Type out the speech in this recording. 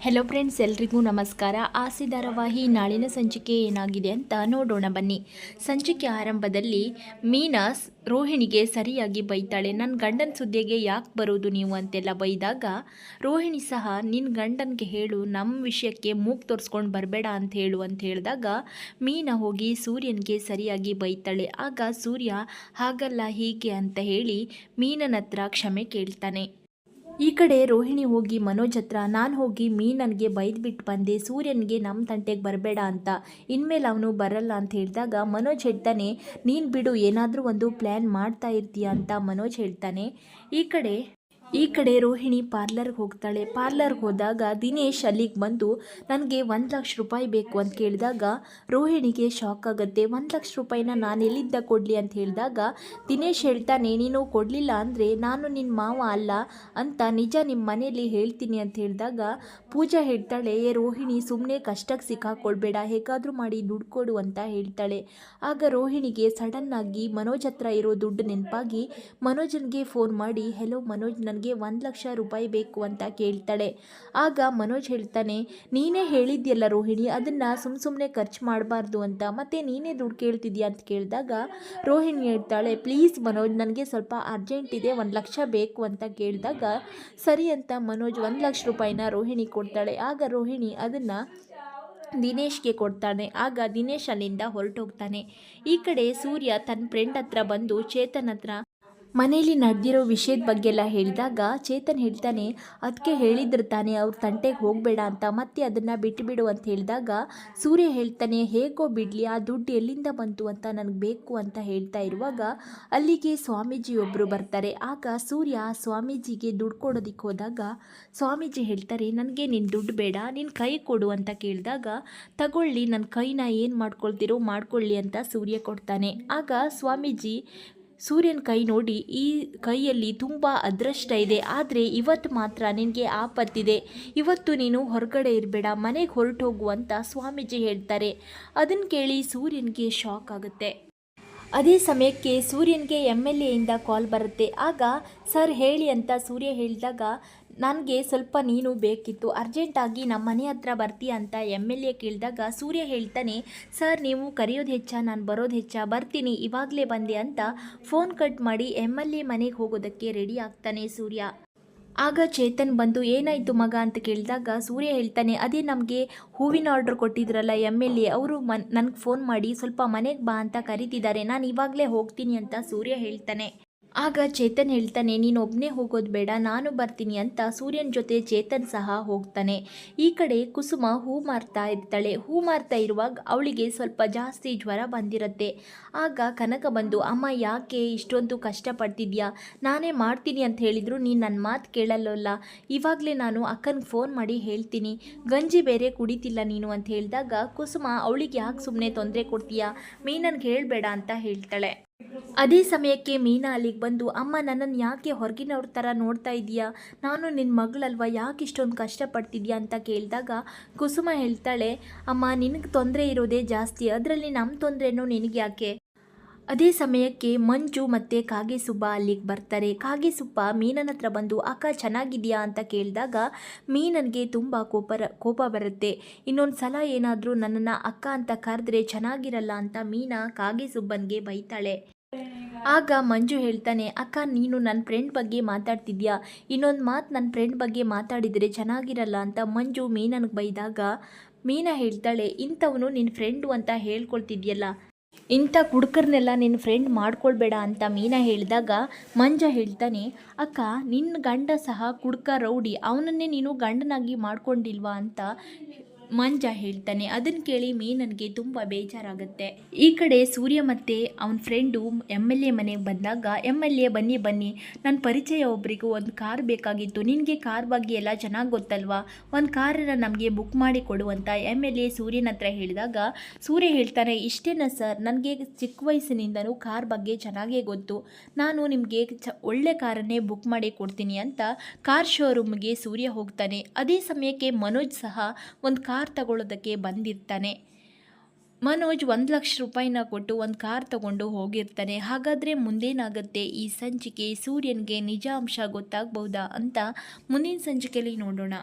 Hello friends ಎಲ್ರಿಗೂ ನಮಸ್ಕಾರ. ಆಸೆ ಧಾರಾವಾಹಿ ನಾಳಿನ ಸಂಚಿಕೆ ಏನಾಗಿದೆ ಅಂತ ನೋಡೋಣ ಬನ್ನಿ. ಸಂಚಿಕೆ ಆರಂಭದಲ್ಲಿ ಮೀನಾ ರೋಹಿಣಿಗೆ ಸರಿಯಾಗಿ ಬೈತಾಳೆ. ನನ್ನ ಗಂಡನ ಸುದ್ದಿಗೆ ಯಾಕೆ ಬರೋದು ನೀವು? ಅಂತೆಲ್ಲ ಬೈದಾಗ, ರೋಹಿಣಿ ಸಹ ನಿನ್ನ ಗಂಡನಿಗೆ ಹೇಳು ನಮ್ಮ ವಿಷಯಕ್ಕೆ ಮೂಗು ತೋರಿಸ್ಕೊಂಡು ಬರಬೇಡ ಅಂತ ಹೇಳು ಅಂತ ಹೇಳಿದಾಗ, ಮೀನಾ ಹೋಗಿ ಸೂರ್ಯನಿಗೆ ಸರಿಯಾಗಿ ಬೈತಾಳೆ. ಆಗ ಸೂರ್ಯ, ಹಾಗಲ್ಲ, ಹೀಗೆ ಅಂತ ಹೇಳಿ ಮೀನನ ಹತ್ರ ಕ್ಷಮೆ ಕೇಳ್ತಾನೆ. ಈ ಕಡೆ ರೋಹಿಣಿ ಹೋಗಿ, ಮನೋಜ್ ಹತ್ರ, ನಾನು ಹೋಗಿ ಮೀನನ್ಗೆ ಬೈದ್ಬಿಟ್ಟು ಬಂದೆ, ಸೂರ್ಯನಿಗೆ ನಮ್ಮ ತಂಟೆಗೆ ಬರಬೇಡ ಅಂತ. ಇನ್ಮೇಲೆ ಅವನು ಬರಲ್ಲ ಅಂತ ಹೇಳಿದಾಗ ಮನೋಜ್ ಹೇಳ್ತಾನೆ, ನೀನು ಬಿಡು, ಏನಾದರೂ ಒಂದು ಪ್ಲ್ಯಾನ್ ಮಾಡ್ತಾ ಇರ್ತೀಯ ಅಂತ ಮನೋಜ್ ಹೇಳ್ತಾನೆ. ಈ ಕಡೆ ಈ ಕಡೆ ರೋಹಿಣಿ ಪಾರ್ಲರ್ಗೆ ಹೋಗ್ತಾಳೆ. ಪಾರ್ಲರ್ಗೆ ಹೋದಾಗ ದಿನೇಶ್ ಅಲ್ಲಿಗೆ ಬಂದು, ನನಗೆ ಒಂದು ಲಕ್ಷ ರೂಪಾಯಿ ಬೇಕು ಅಂತ ಕೇಳಿದಾಗ ರೋಹಿಣಿಗೆ ಶಾಕ್ ಆಗುತ್ತೆ. ಒಂದು ಲಕ್ಷ ರೂಪಾಯಿನ ನಾನು ಎಲ್ಲಿದ್ದ ಕೊಡಲಿ ಅಂತ ಹೇಳಿದಾಗ ದಿನೇಶ್ ಹೇಳ್ತಾನೆ, ನೀನು ಕೊಡಲಿಲ್ಲ ಅಂದರೆ ನಾನು ನಿನ್ನ ಮಾವ ಅಲ್ಲ ಅಂತ ನಿಜ ನಿಮ್ಮ ಮನೆಯಲ್ಲಿ ಹೇಳ್ತೀನಿ ಅಂತ ಹೇಳಿದಾಗ ಪೂಜಾ ಹೇಳ್ತಾಳೆ, ಏ ರೋಹಿಣಿ ಸುಮ್ಮನೆ ಕಷ್ಟಕ್ಕೆ ಸಿಕ್ಕಾಕೊಳ್ಬೇಡ, ಹೇಗಾದರೂ ಮಾಡಿ ದುಡ್ಡು ಕೊಡು ಅಂತ ಹೇಳ್ತಾಳೆ. ಆಗ ರೋಹಿಣಿಗೆ ಸಡನ್ನಾಗಿ ಮನೋಜ್ ಹತ್ರ ಇರೋ ದುಡ್ಡು ನೆನಪಾಗಿ ಮನೋಜನಿಗೆ ಫೋನ್ ಮಾಡಿ ಹೆಲೋ ಮನೋಜ್, ನನಗೆ ಒಂದು ಲಕ್ಷ ರೂಪಾಯಿ ಬೇಕು ಅಂತ ಕೇಳ್ತಾಳೆ. ಆಗ ಮನೋಜ್ ಹೇಳ್ತಾನೆ, ನೀನೇ ಹೇಳಿದ್ಯಲ್ಲ ರೋಹಿಣಿ, ಅದನ್ನು ಸುಮ್ಮ ಸುಮ್ಮನೆ ಖರ್ಚು ಮಾಡಬಾರ್ದು ಅಂತ, ಮತ್ತೆ ನೀನೇ ದುಡ್ಡು ಕೇಳ್ತಿದ್ಯಾ ಅಂತ ಕೇಳಿದಾಗ ರೋಹಿಣಿ ಹೇಳ್ತಾಳೆ ಪ್ಲೀಸ್ ಮನೋಜ್, ನನಗೆ ಸ್ವಲ್ಪ ಅರ್ಜೆಂಟ್ ಇದೆ, ಒಂದು ಲಕ್ಷ ಬೇಕು ಅಂತ ಕೇಳಿದಾಗ, ಸರಿ ಅಂತ ಮನೋಜ್ ಒಂದು ಲಕ್ಷ ರೂಪಾಯಿನ ರೋಹಿಣಿ ಕೊಡ್ತಾಳೆ. ಆಗ ರೋಹಿಣಿ ಅದನ್ನು ದಿನೇಶ್ಗೆ ಕೊಡ್ತಾನೆ. ಆಗ ದಿನೇಶ್ ಅಲ್ಲಿಂದ ಹೊರಟೋಗ್ತಾನೆ. ಈ ಕಡೆ ಸೂರ್ಯ ತನ್ನ ಫ್ರೆಂಡ್ ಹತ್ರ ಬಂದು ಚೇತನ್ ಹತ್ರ ಮನೇಲಿ ನಡೆದಿರೋ ವಿಷಯದ ಬಗ್ಗೆ ಎಲ್ಲ ಹೇಳಿದಾಗ ಚೇತನ್ ಹೇಳ್ತಾನೆ ಅದಕ್ಕೆ ಹೇಳಿದ್ರು ತಾನೆ ಅವ್ರ ತಂಟೆಗೆ ಹೋಗಬೇಡ ಅಂತ ಮತ್ತೆ ಅದನ್ನು ಬಿಟ್ಟುಬಿಡು ಅಂತ ಹೇಳಿದಾಗ ಸೂರ್ಯ ಹೇಳ್ತಾನೆ, ಹೇಗೋ ಬಿಡಲಿ, ಆ ದುಡ್ಡು ಎಲ್ಲಿಂದ ಬಂತು ಅಂತ ನನಗೆ ಬೇಕು ಅಂತ ಹೇಳ್ತಾ ಇರುವಾಗ ಅಲ್ಲಿಗೆ ಸ್ವಾಮೀಜಿ ಒಬ್ಬರು ಬರ್ತಾರೆ. ಆಗ ಸೂರ್ಯ ಸ್ವಾಮೀಜಿಗೆ ದುಡ್ಡು ಕೊಡೋದಕ್ಕೆ ಹೋದಾಗ ಸ್ವಾಮೀಜಿ ಹೇಳ್ತಾರೆ, ನನಗೆ ನಿನ್ನ ದುಡ್ಡು ಬೇಡ ನಿನ್ನ ಕೈ ಕೊಡು ಅಂತ ಕೇಳಿದಾಗ ತಗೊಳ್ಳಿ ನನ್ನ ಕೈನ ಏನು ಮಾಡ್ಕೊಳ್ತೀರೋ ಮಾಡ್ಕೊಳ್ಳಿ ಅಂತ ಸೂರ್ಯ ಕೊಡ್ತಾನೆ. ಆಗ ಸ್ವಾಮೀಜಿ ಸೂರ್ಯನ ಕೈ ನೋಡಿ, ಈ ಕೈಯಲ್ಲಿ ತುಂಬ ಅದೃಷ್ಟ ಇದೆ. ಆದರೆ ಇವತ್ತು ಮಾತ್ರ ನಿನಗೆ ಆಪತ್ತಿದೆ. ಇವತ್ತು ನೀನು ಹೊರಗಡೆ ಇರಬೇಡ, ಮನೆಗೆ ಹೊರಟು ಹೋಗು ಅಂತ ಸ್ವಾಮೀಜಿ ಹೇಳ್ತಾರೆ. ಅದನ್ನು ಕೇಳಿ ಸೂರ್ಯನಿಗೆ ಶಾಕ್ ಆಗುತ್ತೆ. ಅದೇ ಸಮಯಕ್ಕೆ ಸೂರ್ಯನಿಗೆ ಎಂ ಎಲ್ ಎಯಿಂದ ಕಾಲ್ ಬರುತ್ತೆ. ಆಗ ಸರ್ ಹೇಳಿ ಅಂತ ಸೂರ್ಯ ಹೇಳಿದಾಗ ನನಗೆ ಸ್ವಲ್ಪ ನೀನು ಬೇಕಿತ್ತು. ಅರ್ಜೆಂಟಾಗಿ ನಮ್ಮ ಮನೆ ಹತ್ರ ಬರ್ತಿ ಅಂತ ಎಂ ಎಲ್ ಎ ಕೇಳಿದಾಗ ಸೂರ್ಯ ಹೇಳ್ತಾನೆ, ಸರ್, ನೀವು ಕರೆಯೋದು ಹೆಚ್ಚ, ನಾನು ಬರೋದು ಹೆಚ್ಚ, ಬರ್ತೀನಿ, ಇವಾಗಲೇ ಬಂದೆ ಅಂತ ಫೋನ್ ಕಟ್ ಮಾಡಿ ಎಂ ಎಲ್ ಎ ಮನೆಗೆ ಹೋಗೋದಕ್ಕೆ ರೆಡಿ ಆಗ್ತಾನೆ ಸೂರ್ಯ. ಆಗ ಚೇತನ್ ಬಂದು, ಏನಾಯಿತು ಮಗ? ಅಂತ ಕೇಳಿದಾಗ ಸೂರ್ಯ ಹೇಳ್ತಾನೆ, ಅದೇ ನಮಗೆ ಹೂವಿನ ಆರ್ಡ್ರ್ ಕೊಟ್ಟಿದ್ರಲ್ಲ ಎಂ ಎಲ್ ಎ, ಅವರು ಮನ್, ನನಗೆ ಫೋನ್ ಮಾಡಿ ಸ್ವಲ್ಪ ಮನೆಗೆ ಬಾ ಅಂತ ಕರೀತಿದ್ದಾರೆ, ನಾನು ಇವಾಗಲೇ ಹೋಗ್ತೀನಿ ಅಂತ ಸೂರ್ಯ ಹೇಳ್ತಾನೆ. ಆಗ ಚೇತನ್ ಹೇಳ್ತಾನೆ, ನೀನು ಒಬ್ಬನೇ ಹೋಗೋದು ಬೇಡ, ನಾನು ಬರ್ತೀನಿ ಅಂತ ಸೂರ್ಯನ ಜೊತೆ ಚೇತನ್ ಸಹ ಹೋಗ್ತಾನೆ. ಈ ಕಡೆ ಕುಸುಮ ಹೂ ಮಾರ್ತಾ ಇರ್ತಾಳೆ. ಹೂ ಮಾರ್ತಾ ಇರುವಾಗ ಅವಳಿಗೆ ಸ್ವಲ್ಪ ಜಾಸ್ತಿ ಜ್ವರ ಬಂದಿರುತ್ತೆ. ಆಗ ಕನಕ ಬಂದು, ಅಮ್ಮ, ಯಾಕೆ ಇಷ್ಟೊಂದು ಕಷ್ಟಪಡ್ತಿದ್ಯಾ? ನಾನೇ ಮಾಡ್ತೀನಿ ಅಂತ ಹೇಳಿದ್ರು ನೀನು ನನ್ನ ಮಾತು ಕೇಳಲ್ಲಲ್ಲ. ಇವಾಗಲೇ ನಾನು ಅಕ್ಕನಿಗೆ ಫೋನ್ ಮಾಡಿ ಹೇಳ್ತೀನಿ. ಗಂಜಿ ಬೇರೆ ಕುಡಿತಿಲ್ಲ ನೀನು ಅಂತ ಹೇಳಿದಾಗ ಕುಸುಮ, ಅವಳಿಗೆ ಯಾಕೆ ಸುಮ್ಮನೆ ತೊಂದರೆ ಕೊಡ್ತೀಯಾ? ಮೀನನ್ಗೆ ಹೇಳಬೇಡ ಅಂತ ಹೇಳ್ತಾಳೆ. ಅದೇ ಸಮಯಕ್ಕೆ ಮೀನಾ ಅಲ್ಲಿಗೆ ಬಂದು, ಅಮ್ಮ, ನನ್ನನ್ನು ಯಾಕೆ ಹೊರಗಿನವ್ರ ಥರ ನೋಡ್ತಾ ಇದೀಯಾ ನಾನು ನಿನ್ನ ಮಗಳಲ್ವ? ಯಾಕೆ ಇಷ್ಟೊಂದು ಕಷ್ಟಪಡ್ತಿದ್ಯಾ ಅಂತ ಕೇಳಿದಾಗ ಕುಸುಮ ಹೇಳ್ತಾಳೆ, ಅಮ್ಮ, ನಿನಗೆ ತೊಂದರೆ ಇರೋದೇ ಜಾಸ್ತಿ. ಅದರಲ್ಲಿ ನಮ್ಮ ತೊಂದರೆನೂ ನಿನಗೆ ಯಾಕೆ ಅದೇ ಸಮಯಕ್ಕೆ ಮಂಜು ಮತ್ತು ಕಾಗೆಸುಬ್ಬ ಅಲ್ಲಿಗೆ ಬರ್ತಾರೆ. ಕಾಗೆಸುಬ್ಬ ಮೀನನ ಹತ್ರ ಬಂದು, ಅಕ್ಕ, ಚೆನ್ನಾಗಿದೆಯಾ? ಅಂತ ಕೇಳಿದಾಗ ಮೀನನಿಗೆ ತುಂಬ ಕೋಪ ಕೋಪ ಬರುತ್ತೆ. ಇನ್ನೊಂದು ಸಲ ಏನಾದರೂ ನನ್ನನ್ನು ಅಕ್ಕ ಅಂತ ಕರೆದ್ರೆ ಚೆನ್ನಾಗಿರಲ್ಲ ಅಂತ ಮೀನಾ ಕಾಗೆಸುಬ್ಬನಿಗೆ ಬೈತಾಳೆ. ಆಗ ಮಂಜು ಹೇಳ್ತಾನೆ, ಅಕ್ಕ, ನೀನು ನನ್ನ ಫ್ರೆಂಡ್ ಬಗ್ಗೆ ಮಾತಾಡ್ತಿದ್ಯಾ? ಇನ್ನೊಂದು ಮಾತು ನನ್ನ ಫ್ರೆಂಡ್ ಬಗ್ಗೆ ಮಾತಾಡಿದರೆ ಚೆನ್ನಾಗಿರಲ್ಲ ಅಂತ ಮಂಜು ಮೀನನಿಗೆ ಬೈದಾಗ ಮೀನಾ ಹೇಳ್ತಾಳೆ, ಇಂಥವನು ನಿನ್ನ ಫ್ರೆಂಡು ಅಂತ ಹೇಳ್ಕೊಳ್ತಿದ್ಯಲ್ಲ? ಇಂಥ ಕುಡುಕರನ್ನೆಲ್ಲ ನಿನ್ನ ಫ್ರೆಂಡ್ ಮಾಡ್ಕೊಳ್ಬೇಡ ಅಂತ ಮೀನಾ ಹೇಳಿದಾಗ ಮಂಜ ಹೇಳ್ತಾನೆ, ಅಕ್ಕ, ನಿನ್ನ ಗಂಡ ಸಹ ಕುಡ್ಕ ರೌಡಿ, ಅವನನ್ನೇ ನೀನು ಗಂಡನಾಗಿ ಮಾಡ್ಕೊಂಡಿಲ್ವಾ? ಅಂತ ಮಂಜ ಹೇಳ್ತಾನೆ. ಅದನ್ನು ಕೇಳಿ ಮೀನನ್ಗೆ ತುಂಬ ಬೇಜಾರಾಗುತ್ತೆ. ಈ ಕಡೆ ಸೂರ್ಯ ಮತ್ತೆ ಅವನ ಫ್ರೆಂಡು ಎಂ ಎಲ್ ಎ ಮನೆಗೆ ಬಂದಾಗ ಎಂ ಎಲ್ ಎ ಬನ್ನಿ ಬನ್ನಿ ನನ್ನ ಪರಿಚಯ ಒಬ್ಬರಿಗೂ ಒಂದು ಕಾರ್ ಬೇಕಾಗಿತ್ತು. ನಿನಗೆ ಕಾರ್ ಬಗ್ಗೆ ಎಲ್ಲ ಚೆನ್ನಾಗಿ ಗೊತ್ತಲ್ವಾ? ಒಂದು ಕಾರನ್ನು ನಮಗೆ ಬುಕ್ ಮಾಡಿ ಕೊಡು ಅಂತ ಎಂ ಎಲ್ ಎ ಸೂರ್ಯನ ಹತ್ರ ಹೇಳಿದಾಗ, ಸೂರ್ಯ ಹೇಳ್ತಾನೆ, ಇಷ್ಟೇನ ಸರ್? ನನಗೆ ಚಿಕ್ಕ ವಯಸ್ಸಿನಿಂದನೂ ಕಾರ್ ಬಗ್ಗೆ ಚೆನ್ನಾಗೇ ಗೊತ್ತು. ನಾನು ನಿಮಗೆ ಚ ಒಳ್ಳೆ ಕಾರನ್ನೇ ಬುಕ್ ಮಾಡಿ ಕೊಡ್ತೀನಿ ಅಂತ ಕಾರ್ ಶೋರೂಮ್ಗೆ ಸೂರ್ಯ ಹೋಗ್ತಾನೆ. ಅದೇ ಸಮಯಕ್ಕೆ ಮನೋಜ್ ಸಹ ಒಂದು ಕಾರ್ ತಗೊಳ್ಳೋದಕ್ಕೆ ಬಂದಿರ್ತಾನೆ. ಮನೋಜ್ ಒಂದು ಲಕ್ಷ ರೂಪಾಯಿನ ಕೊಟ್ಟು ಒಂದು ಕಾರ್ ತಗೊಂಡು ಹೋಗಿರ್ತಾನೆ. ಹಾಗಾದರೆ ಮುಂದೇನಾಗುತ್ತೆ? ಈ ಸಂಚಿಕೆ ಸೂರ್ಯನಿಗೆ ನಿಜ ಅಂಶ ಗೊತ್ತಾಗ್ಬಹುದಾ ಅಂತ ಮುಂದಿನ ಸಂಚಿಕೆಯಲ್ಲಿ ನೋಡೋಣ.